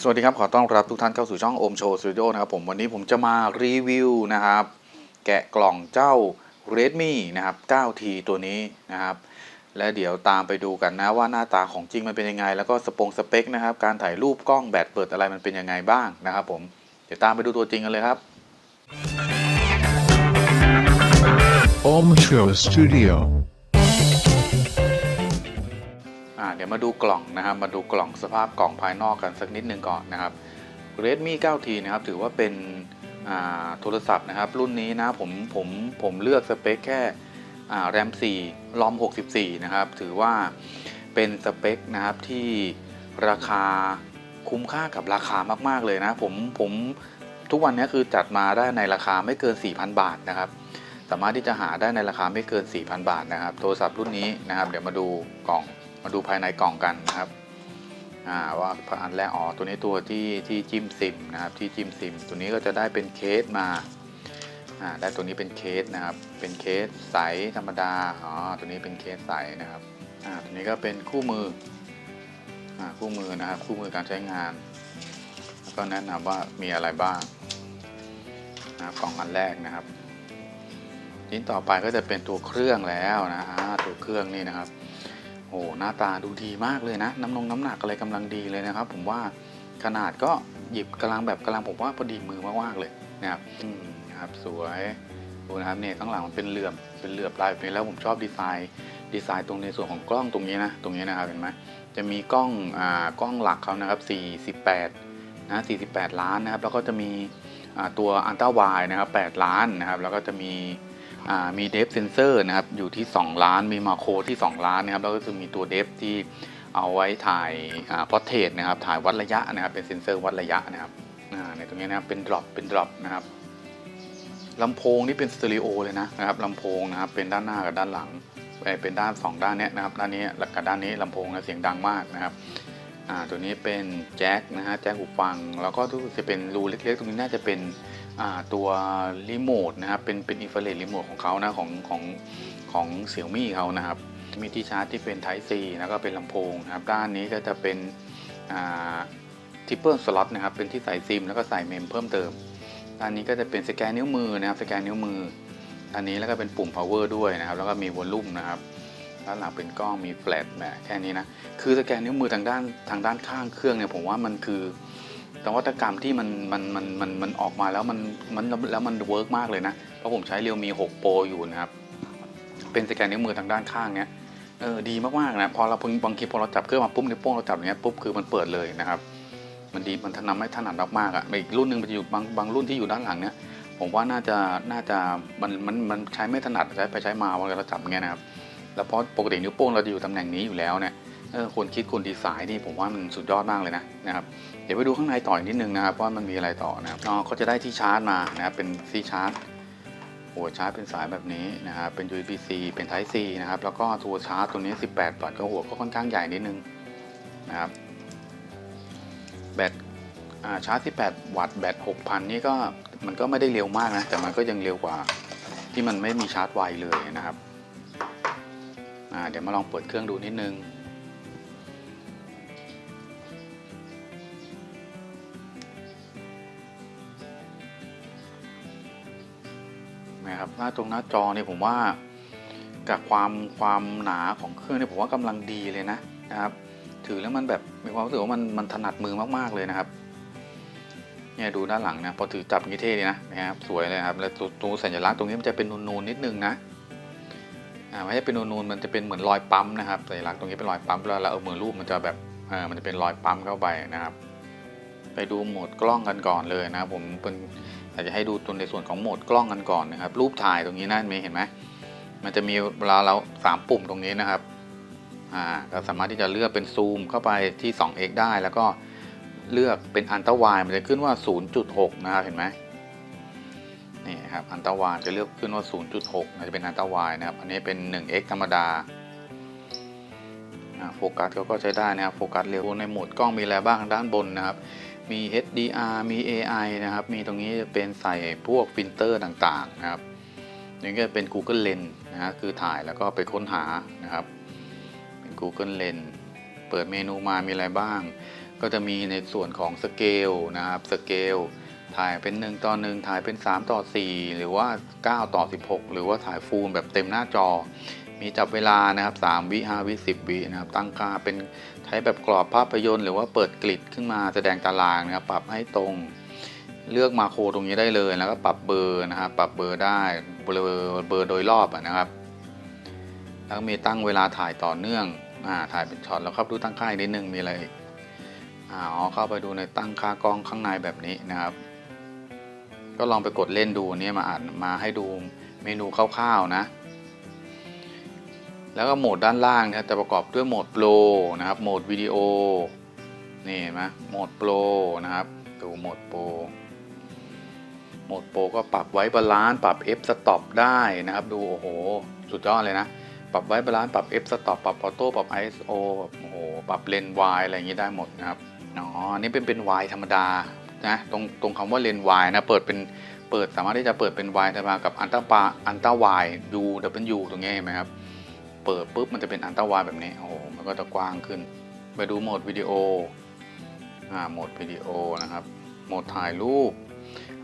สวัสดีครับ ขอต้อนรับทุกท่านเข้าสู่ช่องโอมโชว์สตูดิโอนะครับผมวันนี้ผมจะมารีวิวนะครับ แกะกล่องเจ้า Redmi นะครับ 9T ตัวนี้นะครับ และเดี๋ยวตามไปดูกันนะว่าหน้าตาของจริงมันเป็นยังไง แล้วก็สปงสเปคนะครับ การถ่ายรูปกล้องแบตเปิดอะไรมันเป็นยังไงบ้างนะครับผมเดี๋ยวตามไปดูตัวจริงกันเลยครับ Om Show Studio. อ่ เดี๋ยวมาดูกล่องนะครับ มาดูกล่องสภาพกล่องภายนอกกันสักนิดหนึ่งก่อนนะครับ Redmi 9T นะครับถือว่าเป็นโทรศัพท์นะครับ รุ่นนี้นะผมผมผมเลือกสเปคแค่อ่าแรม4 ROM 64 นะครับ ถือว่าเป็นสเปคนะครับที่ราคาคุ้มค่ากับราคามาก ๆ เลยนะผมผมทุกวันนี้คือจัดมาได้ในราคาไม่เกิน 4,000 บาทนะครับ สามารถที่จะหาได้ในราคาไม่เกิน 4,000 บาทนะครับ โทรศัพท์รุ่นนี้นะครับ เดี๋ยวมาดูกล่อง มาดูภายในกล่องกันนะครับอ่าว่าอันแรกอ๋อตัวนี้ตัวที่ที่จิ้มซิมนะครับที่จิ้มซิม ตัวนี้ก็จะได้เป็นเคสมาได้ตัวนี้เป็นเคสนะครับ เป็นเคสใสธรรมดาอ๋อตัวนี้เป็นเคสใสนะครับตัวนี้ก็เป็นคู่มืออคู่มือนะครับ คู่มือการใช้งาน แล้วก็แนะนำว่ามีอะไรบ้างกล่องอันแรกนะครับชิ้นต่อไปก็จะเป็นตัวเครื่องแล้วนะตัวเครื่องนี่นะครับ โอ้หน้าตาดูดีมากเลยนะ น้ำนงน้ำหนักอะไรกำลังดีเลยนะครับ ผมว่าขนาดก็หยิบกำลังแบบกำลังผมว่าพอดีมือมากๆเลยนะครับอืมครับสวยดูนะครับเนี่ยข้างหลังมันเป็นเหลื่อมเป็นเหลื่อมลายแบบนี้แล้วผมชอบดีไซน์ ดีไซน์ตรงในส่วนของกล้องตรงนี้นะตรงนี้นะครับเห็นไหมจะมีกล้องอ่ากล้องหลักเขานะครับ48นะ48 ล้านนะครับ แล้วก็จะมีอ่าตัวอันต้าวายนะครับ8ล้านนะครับ แล้วก็จะมี มีเดฟเซนเซอร์นะครับอยู่ที่ 2 ล้านมีมาโคที่ 2 ล้านนะครับแล้วก็จะมีตัวเดฟที่เอาไว้ถ่ายพอร์เทรตนะครับถ่ายวัดระยะนะครับเป็นเซนเซอร์วัดระยะนะครับในตรงนี้นะครับเป็นดรอปเป็นดรอปนะครับลำโพงนี่เป็นสเตอริโอเลยนะนะครับลำโพงนะครับเป็นด้านหน้ากับด้านหลังเป็นด้าน 2 ด้านเนี้ยนะครับด้านนี้และกับด้านนี้ลำโพงนะเสียงดังมากนะครับตัวนี้เป็นแจ็คนะฮะแจ็คหูฟัง แล้วก็ทุกจะเป็นรูเล็กๆ ตรงนี้น่าจะเป็น ตัวรีโมทนะครับเป็นเป็นอินฟราเรดรีโมทของเขานะของของของเซี่ยมี่เขานะครับมีที่ชาร์จที่เป็น Type C แล้วก็เป็นลำโพงนะครับด้านนี้ก็จะเป็นทิปเปิลสล็อตนะครับเป็นที่ใส่ซิม แล้วก็ใส่เมมเพิ่มเติมด้านนี้ก็จะเป็นสแกนนิ้วมือนะครับสแกนนิ้วมือด้านนี้แล้วก็เป็นปุ่ม power ด้วยนะครับแล้วก็มีวอลลุ่มนะครับด้านหลังเป็นกล้องมีแฟลชแหมแค่นี้นะคือสแกนนิ้วมือทางด้านทางด้านข้างเครื่องเนี่ยผมว่ามันคือ นวัตกรรมที่มันมันมันมันมันออกมาแล้วมันมันแล้วมันเวิร์กมากเลยนะ เพราะผมใช้เรียวมี6 Pro อยู่นะครับ เป็นสแกนนิ้วมือทางด้านข้างเนี้ยเออดีมากๆนะพอเราพึงบางทีพอเราจับเครื่องมาปุ๊บนิ้วโป้งเราจับอย่างเงี้ยปุ๊บคือมันเปิดเลยนะครับ มันดีมันทำให้ถนัดมากๆอะอีกรุ่นหนึ่งมันจะอยู่บางบางรุ่นที่อยู่ด้านหลังเนี้ยผมว่าน่าจะน่าจะมันมันมันใช้ไม่ถนัดใช้ไปใช้มาเวลาเราจับเงี้ยนะครับ แล้วเพราะปกตินิ้วโป้งเราจะอยู่ตำแหน่งนี้อยู่แล้วเนี่ย คนคิดคนดีไซน์นี่ผมว่ามันสุดยอดมากเลยนะนะครับเดี๋ยวไปดูข้างในต่ออีกนิดนึงนะครับว่ามันมีอะไรต่อนะครับอ๋อเขาจะได้ที่ชาร์จมานะครับเป็นที่ชาร์จหัวชาร์จเป็นสายแบบนี้นะครับเป็น USB-C เป็น Type C นะครับแล้วก็ตัวชาร์จตัวนี้ 18 วัตต์ก็หัวก็ค่อนข้างใหญ่นิดนึงนะครับแบตชาร์จ 18 วัตต์แบต 6,000 นี่ก็มันก็ไม่ได้เร็วมากนะ แต่มันก็ยังเร็วกว่าที่มันไม่มีชาร์จไวเลยนะครับเดี๋ยวมาลองเปิดเครื่องดูนิดนึง หน้าตรงหน้าจอเนี่ยผมว่ากับความความหนาของเครื่องเนี่ยผมว่ากำลังดีเลยนะนะครับ ถือแล้วมันแบบมีความรู้สึกว่ามันมันถนัดมือมากๆเลยนะครับเนี่ยดูด้านหลังนะพอถือจับงี้เท่ดีนะนะครับสวยเลยครับแล้วตัวสัญลักษณ์ตรงนี้มันจะเป็นนูนๆนิดนึงนะอ่าไม่ใช่เป็นนูนๆมันจะเป็นเหมือนรอยปั๊มนะครับสัญลักษณ์ตรงนี้เป็นรอยปั๊มแล้วเราเอามือรูปมันจะแบบเออมันจะเป็นรอยปั๊มเข้าไปนะครับ ไปดูโหมดกล้องกันก่อนเลยนะผมเป็น อยากจะให้ดูตัวในส่วนของโหมดกล้องกันก่อนนะครับ รูปถ่ายตรงนี้นะมีเห็นไหมมันจะมีเวลาเราสามปุ่มตรงนี้นะครับอ่าก็สามารถที่จะเลือกเป็นซูมเข้าไปที่ 2x ได้ แล้วก็เลือกเป็นอันตรวายมันจะขึ้นว่า 0.6 นะครับเห็นไหมนี่ครับอันตรวายจะเลือกขึ้นว่า 0.6มันจะเป็นอันตรวายนะครับ อันนี้เป็น 1x ธรรมดาอ่าโฟกัสเขาก็ใช้ได้นะครับโฟกัสเร็วในโหมดกล้องมีอะไรบ้างด้านบนนะครับ มี HDR มี AI นะครับ มีตรงนี้จะเป็นใส่พวกฟิลเตอร์ต่างๆนะครับนี่ก็เป็น Google Lens นะฮะคือถ่ายแล้วก็ไปค้นหานะครับ เป็น Google Lens เปิดเมนูมามีอะไรบ้าง ก็จะมีในส่วนของสเกลนะครับสเกลถ่ายเป็น 1 ต่อ 1 ถ่ายเป็น 3 ต่อ 4 หรือว่า 9 ต่อ 16 หรือว่าถ่ายฟูลแบบเต็มหน้าจอ มีจับเวลานะครับ3วิ5วิ10วินะครับตั้งค่าเป็นใช้แบบกรอบภาพยนตร์ หรือว่าเปิดกริดขึ้นมาแสดงตารางนะครับปรับให้ตรงเลือกมาโครตรงนี้ได้เลยแล้วก็ปรับเบอร์นะครับปรับเบอร์ได้เบอร์เบอร์โดยรอบนะครับ แล้วก็มีตั้งเวลาถ่ายต่อเนื่องอ่าถ่ายเป็นช็อตแล้วครับดูตั้งค่าอีกนิดนึงมีอะไรอีกอ่าอ๋อเข้าไปดูในตั้งค่ากล้องข้างในแบบนี้นะครับ ก็ลองไปกดเล่นดูเนี่ยมาอ่านมาให้ดูเมนูคร่าวๆนะ แล้วก็โหมดด้านล่างนะครับจะประกอบด้วยโหมดโปรนะครับ โหมดวิดีโอ นี่เห็นไหมโหมดโปรนะครับ ดูโหมดโปรโหมดโปรก็ปรับไว้บาลานซ์ปรับ F stop ได้นะครับ ดูโอ้โห สุดยอดเลยนะ ปรับไว้บาลานซ์ปรับ F stop ปรับออโต้ปรับ ISO โอ้โห ปรับเลนส์วายอะไรอย่างนี้ได้หมดนะครับ อ๋อนนี้เป็นเป็นวายธรรมดานะ ตรงตรงคำว่าเลนส์วายนะ เปิดเป็นเปิดสามารถที่จะเปิดเป็นวายธรรมดากับอันต้าปาอันต้าวาย U W ตรงนี้เห็นไหมครับ เปิดปุ๊บมันจะเป็นอันต้าวายแบบนี้โอ้โหมันก็จะกว้างขึ้น ไปดูโหมดวิดีโออ่าโหมดวิดีโอนะครับโหมดถ่ายรูป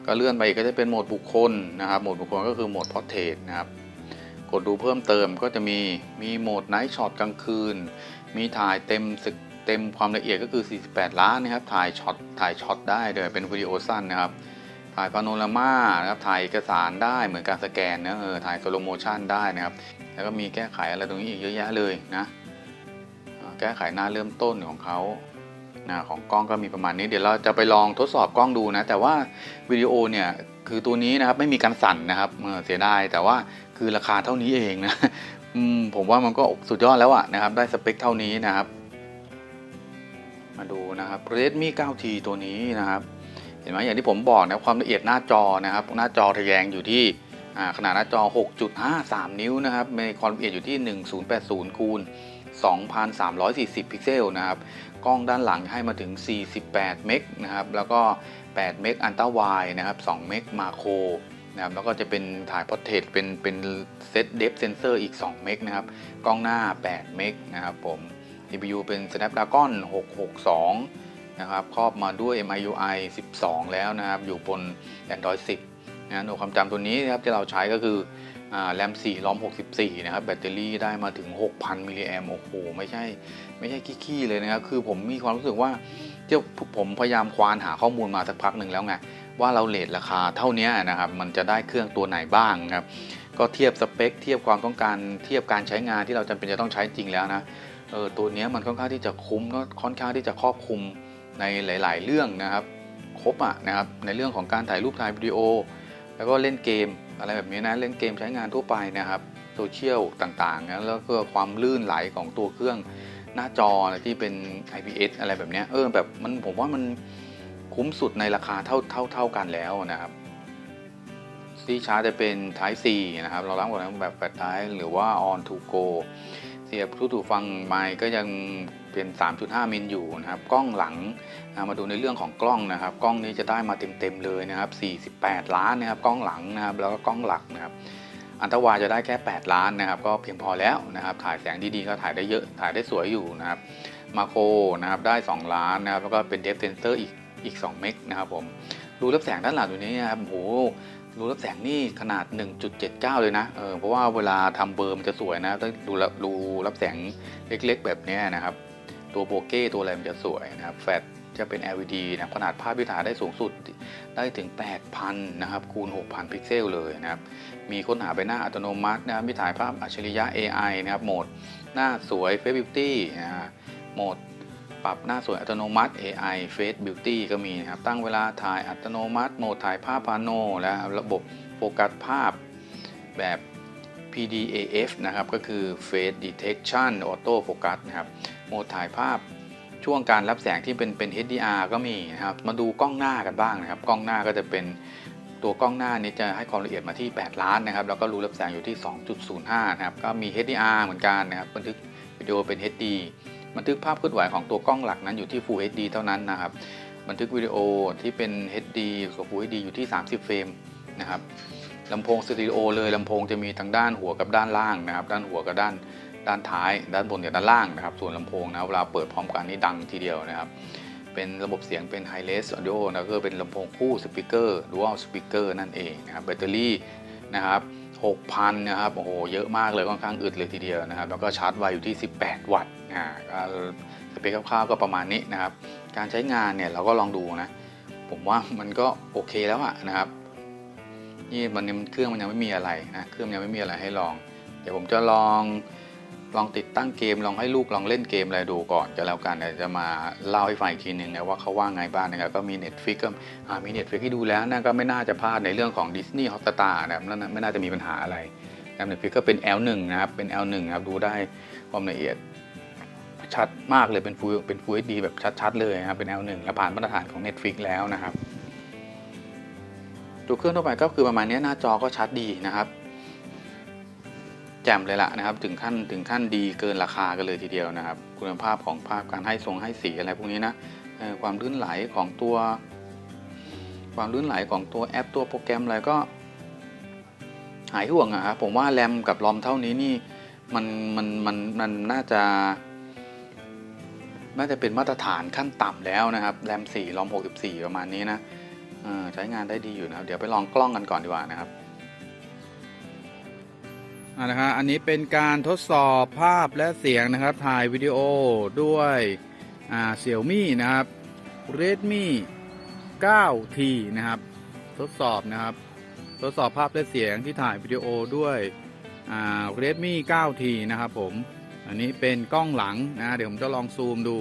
ก็เลื่อนไปอีกก็จะเป็นโหมดบุคคลนะครับโหมดบุคคลก็คือโหมดพอร์เทรตนะครับกดดูเพิ่มเติมก็จะมีมีโหมดไนท์ช็อตกลางคืน มีถ่ายเต็มสึกเต็มความละเอียดก็คือ 48 ล้านนะครับถ่ายช็อตถ่ายช็อตได้โดยเป็นวิดีโอสั้นนะครับถ่ายพาโนรามานะครับถ่ายเอกสารได้เหมือนการสแกนนะเออถ่ายสโลโมชันได้นะครับ แล้วก็มีแก้ไขอะไรตรงนี้อีกเยอะแยะเลยนะแก้ไขหน้าเริ่มต้นของเขานะของกล้องก็มีประมาณนี้เดี๋ยวเราจะไปลองทดสอบกล้องดูนะ แต่ว่าวิดีโอเนี่ยคือตัวนี้นะครับไม่มีการสั่นนะครับเสียดายแต่ว่าคือราคาเท่านี้เองนะผมว่ามันก็สุดยอดแล้วอะนะครับ ได้สเปคเท่านี้นะครับ มาดูนะครับ Redmi 9T ตัวนี้นะครับ เห็นไหมอย่างที่ผมบอกนะความละเอียดหน้าจอนะครับ หน้าจอทะแยงอยู่ที่ ขนาดหน้าจอ 6.53 นิ้วนะครับ มีความละเอียดอยู่ที่ 1080คูณ2,340 พิกเซลนะครับ กล้องด้านหลังให้มาถึง 48 เมกนะครับ แล้วก็ 8 เมกอันต้าไวนะครับ 2 เมกมาโครนะครับแล้วก็จะเป็นถ่ายพอร์เทรตเป็นเป็นเซตเดฟเซนเซอร์อีก 2 เมกนะครับ กล้องหน้า 8 เมกนะครับผม CPU เป็น Snapdragon 662 นะครับ ครอบมาด้วย MIUI 12 แล้วนะครับ อยู่บน Android 10 นะหน่วยความจำตัวนี้นะครับที่เราใช้ก็คือแรม4 ROM 64 นะครับ แบตเตอรี่ได้มาถึง 6,000 มิลลิแอมโอ้โห ไม่ใช่ ไม่ใช่ขี้ๆเลยนะครับ คือผมมีความรู้สึกว่าเจ้าผมพยายามควานหาข้อมูลมาสักพักหนึ่งแล้วไง ว่าเราเลทราคาเท่านี้นะครับ มันจะได้เครื่องตัวไหนบ้างครับ ก็เทียบสเปค เทียบความต้องการ เทียบการใช้งานที่เราจำเป็นจะต้องใช้จริงแล้วนะ เออ ตัวนี้มันค่อนข้างที่จะคุ้มก็ค่อนข้างที่จะครอบคลุมในหลาย ๆ เรื่องนะครับ ครบอะนะครับ ในเรื่องของการถ่ายรูปถ่ายวิดีโอ แล้วก็เล่นเกมอะไรแบบนี้นะเล่นเกมใช้งานทั่วไปนะครับโซเชียลต่างๆนะแล้วก็ความลื่นไหลของตัวเครื่องหน้าจอที่เป็น IPS อะไรแบบเนี้ยเออแบบมันผมว่ามันคุ้มสุดในราคาเท่าเท่าเท่ากันแล้วนะครับซีชาร์จจะเป็น Type C นะครับเรารับกับแบบแฟลชไ Type หรือว่า On to Go เสียบทูถูฟังไมค์ก็ยัง เป็น 3.5 มิลอยู่นะครับ กล้องหลังมาดูในเรื่องของกล้องนะครับ กล้องนี้จะได้มาเต็มๆเลยนะครับ 48 ล้านนะครับ กล้องหลังนะครับ แล้วก็กล้องหลักนะครับ อันตวาจะได้แค่ 8 ล้านนะครับ ก็เพียงพอแล้วนะครับ ถ่ายแสงดีๆก็ถ่ายได้เยอะ ถ่ายได้สวยอยู่นะครับ มาโครนะครับ ได้ 2 ล้านนะครับ แล้วก็เป็นเดฟเซนเซอร์อีกอีก 2 เมกนะครับผม รูรับแสงด้านหลังตัวนี้นะครับโหรูรับแสงนี่ขนาด 1.79 เลยนะ เออ เพราะว่าเวลาทำเบอร์มันจะสวยนะต้องดูรับรูรับแสงเล็กๆ แบบนี้นะครับ ตัวโบเก้ตัวอะไรมันจะสวยนะครับแฟลชจะเป็น LED นะขนาดภาพที่ถ่ายได้สูงสุดได้ถึง 8,000 นะครับ คูณ 6,000 พิกเซลเลยนะครับ มีค้นหาใบหน้าอัตโนมัตินะครับมีถ่ายภาพอัจฉริยะ AI นะครับ โหมดหน้าสวย Face Beauty นะโหมดปรับหน้าสวยอัตโนมัติ AI Face Beauty ก็มีนะครับ ตั้งเวลาถ่ายอัตโนมัติ โหมดถ่ายภาพพาโนและระบบโฟกัสภาพแบบ PDAF นะครับ ก็คือ Face Detection Auto Focus นะครับ หมดถ่ายภาพช่วงการรับแสงที่เป็นเป็น HDR ก็มีนะครับ มาดูกล้องหน้ากันบ้างนะครับ กล้องหน้าก็จะเป็นตัวกล้องหน้านี้จะให้ความละเอียดมาที่ 8 ล้านนะครับ แล้วก็รูรับแสงอยู่ที่ 2.05 นะครับ ก็มี HDR เหมือนกันนะครับ บันทึกวิดีโอเป็น HD บันทึกภาพเคลื่อนไหวของตัวกล้องหลักนั้นอยู่ที่ Full HD เท่านั้นนะครับ บันทึกวิดีโอที่เป็น HD กับ Full HD อยู่ที่ 30 เฟรมนะครับลำโพงสตอริโอเลยลำโพงจะมีทั้งด้านหัวกับด้านล่างนะครับ ด้านหัวกับด้าน ด้านท้าย ด้านบนกับด้านล่างนะครับ ส่วนลำโพงนะเวลาเปิดพร้อมกันนี่ดังทีเดียวนะครับ เป็นระบบเสียงเป็น High Res Audio นะก็เป็นลำโพงคู่สปีกเกอร์ Dual Speaker นั่นเองนะครับแบตเตอรี่นะครับ6,000นะครับโอ้โหเยอะมากเลยค่อนข้างอึดเลยทีเดียวนะครับ แล้วก็ชาร์จไวอยู่ที่ 18 วัตต์อ่าสเปคคร่าวๆก็ประมาณนี้นะครับ การใช้งานเนี่ยเราก็ลองดูนะ ผมว่ามันก็โอเคแล้วอะนะครับนี่มันเครื่องมันยังไม่มีอะไรนะเครื่องมันยังไม่มีอะไรให้ลอง เดี๋ยวผมจะลอง ลองติดตั้งเกมลองให้ลูกลองเล่นเกมอะไรดูก่อนก็แล้วกันเดี๋ยวจะมาเล่าให้ฟังอีกทีหนึ่งนะว่าเขาว่าไงบ้างนะครับก็มี Netflix ก็มี Netflix ให้ดูแล้วนะก็ไม่น่าจะพลาดในเรื่องของ Disney Hotstar นะครับนั่นไม่น่าจะมีปัญหาอะไรนะครับ Netflix ก็เป็น L1 นะครับเป็น L1 นะครับดูได้ความละเอียดชัดมากเลยเป็น Full เป็น Full HD แบบชัดๆเลยนะครับเป็น L1 และผ่านมาตรฐานของ Netflix แล้วนะครับดูเครื่องทั่วไปก็คือประมาณนี้หน้าจอก็ชัดดีนะครับ แจ่มเลยละนะครับ ถึงขั้นถึงขั้นดีเกินราคากันเลยทีเดียวนะครับ คุณภาพของภาพการให้ทรงให้สีอะไรพวกนี้นะความลื่นไหลของตัว ความลื่นไหลของตัวแอปตัวโปรแกรมอะไรก็หายห่วงอะครับผมว่าแรมกับรอมเท่านี้นี่มันมันมันมันน่าจะ น่าจะเป็นมาตรฐานขั้นต่ำแล้วนะครับแรม4รอม64 ประมาณนี้นะใช้งานได้ดีอยู่นะครับ เดี๋ยวไปลองกล้องกันก่อนดีกว่านะครับ นะฮะอันนี้เป็นการทดสอบภาพและเสียงนะครับ ถ่ายวิดีโอด้วยอ่าเสี่ยวมี่นะครับ Redmi 9T นะครับ ทดสอบนะครับ ทดสอบภาพและเสียงที่ถ่ายวิดีโอด้วยอ่า Redmi 9T นะครับผม อันนี้เป็นกล้องหลังนะเดี๋ยวผมจะลองซูมดู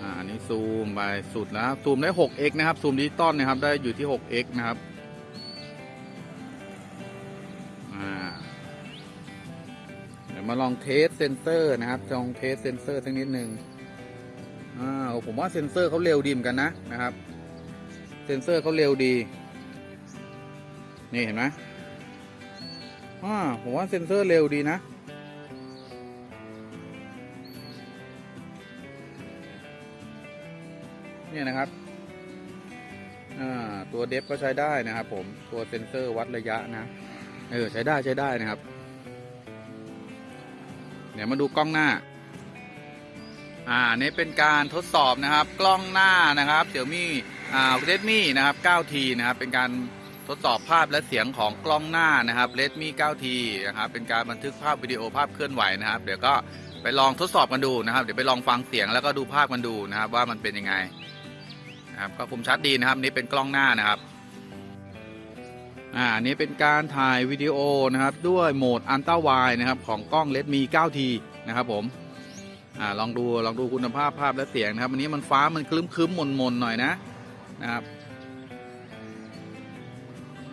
อ่าอันนี้ซูมไปสุดแล้วซูมได้ 6x นะครับ ซูมดิจิตอลนะครับ ได้อยู่ที่ 6x นะครับ มาลองเทสเซนเซอร์นะครับลองเทสเซนเซอร์สักนิดหนึ่งอ่าผมว่าเซนเซอร์เขาเร็วดีเหมือนกันนะนะครับ เซนเซอร์เขาเร็วดี นี่เห็นไหมอ่าผมว่าเซนเซอร์เร็วดีนะเนี่ยนะครับอ่าตัวเดฟก็ใช้ได้นะครับผมตัวเซนเซอร์วัดระยะนะ เออ ใช้ได้ใช้ได้นะครับ เดี๋ยวมาดูกล้องหน้า อ่านี่เป็นการทดสอบนะครับ กล้องหน้านะครับเสี่ยวมี่อ่า Redmi นะครับ 9T นะครับ เป็นการทดสอบภาพและเสียงของกล้องหน้านะครับ Redmi 9T นะครับเป็นการบันทึกภาพวิดีโอภาพเคลื่อนไหวนะครับ เดี๋ยวก็ไปลองทดสอบกันดูนะครับ เดี๋ยวไปลองฟังเสียงแล้วก็ดูภาพกันดูนะครับ ว่ามันเป็นยังไงนะครับก็คมชัดดีนะครับ นี่เป็นกล้องหน้านะครับ อ่าอันนี้เป็นการถ่ายวิดีโอนะครับด้วยโหมดอันต้าไวนะครับของกล้อง Redmi 9T นะครับผมอ่าลองดูลองดูคุณภาพภาพและเสียงนะครับอันนี้มันฟ้ามันคลึ้มคลึ้มมนมนหน่อยนะนะครับ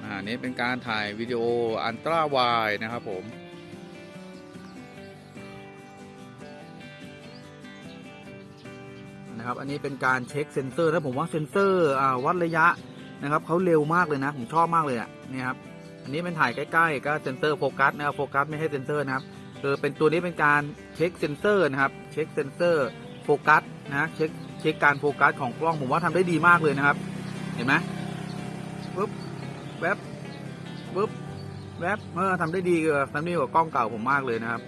อ่าอันนี้เป็นการถ่ายวิดีโออันตราไวนะครับผมนะครับอันนี้เป็นการเช็คเซนเซอร์ถ้าผมว่าเซนเซอร์อ่าวัดระยะ นะครับเขาเร็วมากเลยนะ ผมชอบมากเลยอะนี่ครับอันนี้เป็นถ่ายใกล้ๆ ก็เซนเซอร์โฟกัสนะครับโฟกัสไม่ใช่เซนเซอร์นะครับเออเป็นตัวนี้เป็นการเช็คเซนเซอร์นะครับเช็คเซนเซอร์โฟกัสนะเช็คเช็คการโฟกัสของกล้องผมว่าทำได้ดีมากเลยนะครับ เห็นไหมปึ๊บแวบปึ๊บแวบเออทำได้ดีกว่าทำได้ดีกว่ากล้องเก่าผมมากเลยนะครับ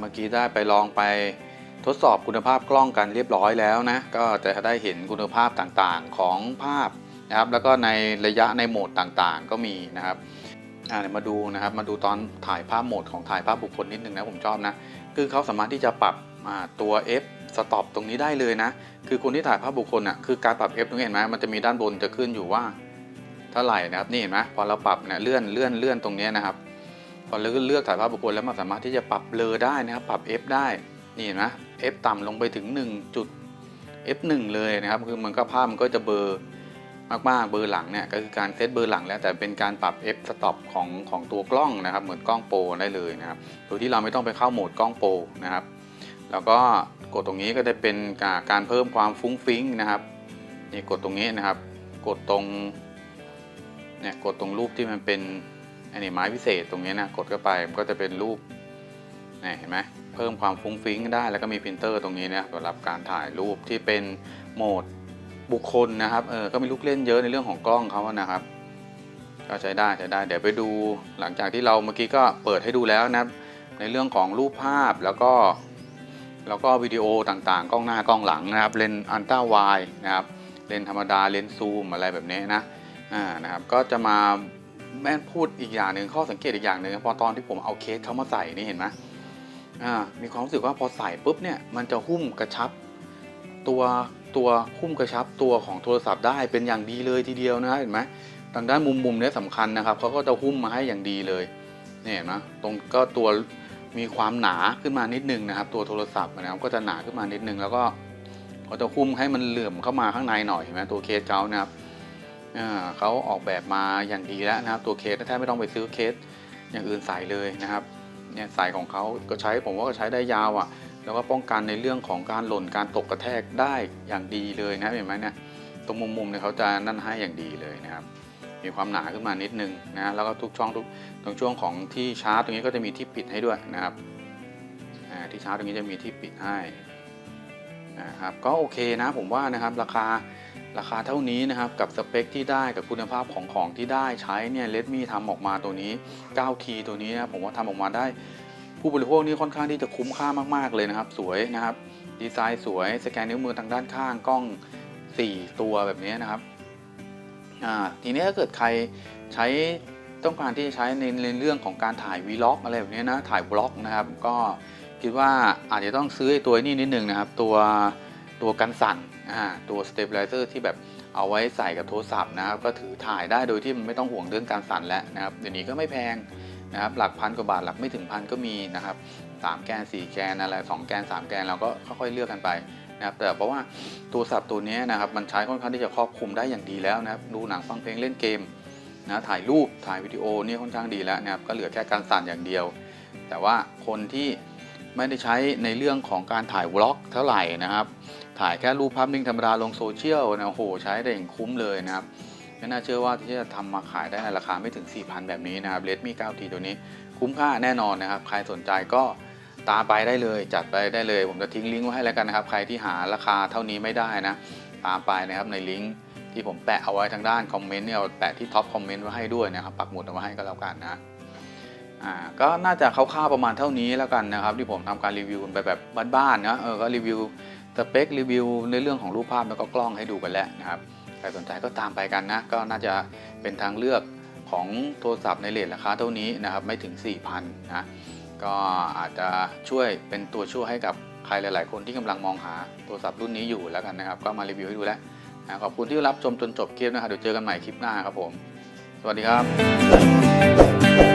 เมื่อกี้ได้ไปลองไปทดสอบคุณภาพกล้องกันเรียบร้อยแล้วนะ ก็จะได้เห็นคุณภาพต่างๆของภาพนะครับ แล้วก็ในระยะในโหมดต่างๆ ก็มีนะครับอ่าเดี๋ยวมาดูนะครับ มาดูตอนถ่ายภาพโหมดของถ่ายภาพบุคคลนิดนึงนะผมชอบนะ คือเขาสามารถที่จะปรับตัว f stop ตรงนี้ได้เลยนะ คือคนที่ถ่ายภาพบุคคลอะ คือการปรับ f ตรงนี้เห็นไหมมันจะมีด้านบนจะขึ้นอยู่ว่าเท่าไหร่นะครับ นี่เห็นไหมพอเราปรับเนี่ยเลื่อนเลื่อนเลื่อนตรงนี้นะครับ อเลือกเลือกถ่ายภาพบุคคลแล้วมันสามารถที่จะปรับเบลอได้นะครับปรับ f ได้นี่นไหม f ต่ำลงไปถึง 1 จุด f 1เลยนะครับคือมันก็ภาพมันก็จะเบอร์มากๆเบอร์หลังเนี่ยก็คือการเซตเบอร์หลังแล้วแต่เป็นการปรับ f stop ของของตัวกล้องนะครับ เหมือนกล้องโปรได้เลยนะครับโดยที่เราไม่ต้องไปเข้าโหมดกล้องโปรนะครับ แล้วก็กดตรงนี้ก็จะเป็นการการเพิ่มความฟุ้งฟิ้งนะครับนี่กดตรงนี้นะครับ กดตรงเนี่ยกดตรงรูปที่มันเป็น อันนี้ไม้พิเศษตรงนี้นะกดเข้าไปมันก็จะเป็นรูปนี่เห็นไหมเพิ่มความฟุ้งฟิ้งได้แล้วก็มีพิมพ์เตอร์ตรงนี้นะสำหรับการถ่ายรูปที่เป็นโหมดบุคคลนะครับเออก็มีลูกเล่นเยอะในเรื่องของกล้องเขานะครับ ก็ใช้ได้ใช้ได้เดี๋ยวไปดูหลังจากที่เราเมื่อกี้ก็เปิดให้ดูแล้วนะในเรื่องของรูปภาพแล้วก็ แล้วก็วิดีโอต่างๆ กล้องหน้ากล้องหลังนะครับเลนส์อันต้าไวนะครับเลนส์ธรรมดาเลนส์ซูมอะไรแบบนี้นะอ่านะครับก็จะมา แม่พูดอีกอย่างหนึ่งข้อสังเกตอีกอย่างหนึ่งพอตอนที่ผมเอาเคสเขามาใส่นี่เห็นไหมอ่ามีความรู้สึกว่าพอใส่ปุ๊บเนี่ยมันจะหุ้มกระชับ ตัวตัวหุ้มกระชับตัวของโทรศัพท์ได้เป็นอย่างดีเลยทีเดียวนะเห็นไหมทางด้านมุมมุมๆเนี่ยสำคัญนะครับเขาก็จะหุ้มมาให้อย่างดีเลยเนี่ยเห็นไหมตรงก็ตัวมีความหนาขึ้นมานิดนึงนะครับ ตัวโทรศัพท์นะครับก็จะหนาขึ้นมานิดนึงแล้วก็เขาจะคุ้มให้มันเหลื่อมเข้ามาข้างในหน่อยเห็นไหมตัวเคสเขานะครับ เขาออกแบบมาอย่างดีแล้วนะครับ ตัวเคสแทบไม่ต้องไปซื้อเคสอย่างอื่นใส่เลยนะครับเนี่ยใส่ของเขาก็ใช้ผมว่าก็ใช้ได้ยาวอะ่ะ แล้วก็ป้องกันในเรื่องของการหล่นการตกกระแทกได้อย่างดีเลยนะเห็นไหมเนี่ยตรงมุมๆเนี่ยเขาจะนั่นให้อย่างดีเลยนะครับ มีความหนาขึ้นมานิดนึงนะแล้วก็ทุกช่องทุกตรงช่วงของที่ชาร์จตรงนี้ก็จะมีที่ปิดให้ด้วยนะครับที่ชาร์จตรงนี้จะมีที่ปิดให้นะครับก็โอเคนะผมว่านะครับราคา ราคาเท่านี้นะครับกับสเปคที่ได้กับคุณภาพของของที่ได้ใช้เนี่ยเลดมี่ทำออกมาตัวนี้ 9T ตัวนี้นะผมว่าทำออกมาได้ ผู้บริโภคนี่ค่อนข้างที่จะคุ้มค่ามากๆเลยนะครับ สวยนะครับดีไซน์สวยสแกนนิ้วมือทางด้านข้างกล้อง 4 ตัวแบบนี้นะครับทีนี้ถ้าเกิดใครใช้ต้องการที่จะใช้ในในเรื่องของการถ่ายวีล็อกอะไรแบบนี้นะถ่ายบล็อกนะครับ ก็คิดว่าอาจจะต้องซื้อตัวนี้นิดนึงนะครับ ตัวตัวกันสั่น ตัว stabilizer ที่แบบเอาไว้ใส่กับโทรศัพท์นะครับก็ถือถ่ายได้โดยที่มันไม่ต้องห่วงเรื่องการสั่นแล้วนะครับเดี๋ยวนี้ก็ไม่แพงนะครับหลักพันกว่าบาทหลักไม่ถึงพันก็มีนะครับสามแกนสี่แกนอะไรสองแกนสามแกนเราก็ค่อยๆเลือกกันไปนะครับแต่เพราะว่าตัวสับตัวนี้นะครับมันใช้ค่อนข้างที่จะครอบคลุมได้อย่างดีแล้วนะครับดูหนังฟังเพลงเล่นเกมนะถ่ายรูปถ่ายวิดีโอนี่ค่อนข้างดีแล้วนะครับก็เหลือแค่การสั่นอย่างเดียว แต่ว่าคนที่ไม่ได้ใช้ในเรื่องของการถ่ายวล็อกเท่าไหร่นะครับ ถ่ายแค่รูปภาพนิ่งธรรมดาลงโซเชียลนะโอ้โหใช้ได้อย่างคุ้มเลยนะครับไม่น่าเชื่อว่าที่จะทำมาขายได้ในราคาไม่ถึง 4,000 แบบนี้นะครับ Redmi 9T ตัวนี้คุ้มค่าแน่นอนนะครับ ใครสนใจก็ตามไปได้เลย จัดไปได้เลย ผมจะทิ้งลิงก์ไว้ให้แล้วกันนะครับ ใครที่หาราคาเท่านี้ไม่ได้นะ ตามไปนะครับในลิงก์ที่ผมแปะเอาไว้ทางด้านคอมเมนต์เนี่ยแปะที่ท็อปคอมเมนต์ไว้ให้ด้วยนะครับ ปักหมุดเอาไว้ให้ก็แล้วกันนะอ่าก็น่าจะคร่าวๆประมาณเท่านี้แล้วกันนะครับ ที่ผมทำการรีวิวไปแบบบ้านๆนะเออก็รีวิว สเปครีวิวในเรื่องของรูปภาพแล้วก็กล้องให้ดูกันแล้วนะครับใครสนใจก็ตามไปกันนะ ก็น่าจะเป็นทางเลือกของโทรศัพท์ในเลทราคาเท่านี้นะครับ ไม่ถึง 4,000นะก็อาจจะช่วยเป็นตัวช่วยให้กับใครหลาย ๆ คนที่กำลังมองหาโทรศัพท์รุ่นนี้อยู่แล้วกันนะครับ ก็มารีวิวให้ดูแล้วนะขอบคุณที่รับชมจนจบคลิปนะครับเดี๋ยวเจอกันใหม่คลิปหน้าครับผม สวัสดีครับ